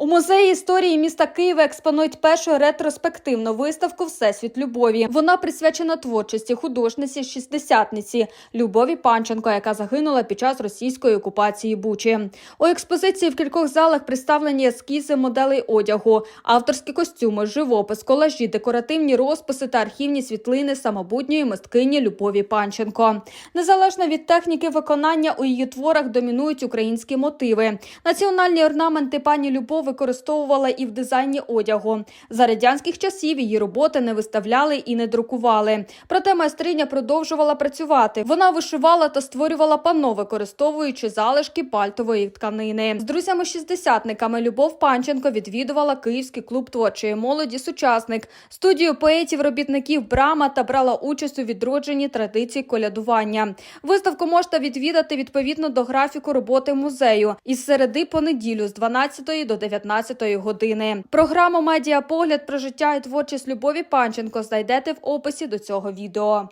У музеї історії міста Києва експонують першу ретроспективну виставку Всесвіт любові. Вона присвячена творчості художниці шістдесятниці Любові Панченко, яка загинула під час російської окупації Бучі. У експозиції в кількох залах представлені ескізи моделей одягу, авторські костюми, живопис, колажі, декоративні розписи та архівні світлини самобутньої мисткині Любові Панченко. Незалежно від техніки виконання у її творах домінують українські мотиви. Національні орнаменти пані Любов використовувала і в дизайні одягу. За радянських часів її роботи не виставляли і не друкували. Проте майстриня продовжувала працювати. Вона вишивала та створювала панно, використовуючи залишки пальтової тканини. З друзями-шістдесятниками Любов Панченко відвідувала Київський клуб творчої молоді Сучасник, студію поетів, робітників Брама та брала участь у відродженні традицій колядування. Виставку можете відвідати відповідно до графіку роботи музею із середи по неділю з 12 до 19 години. Програму Медіапогляд про життя і творчість Любові Панченко знайдете в описі до цього відео.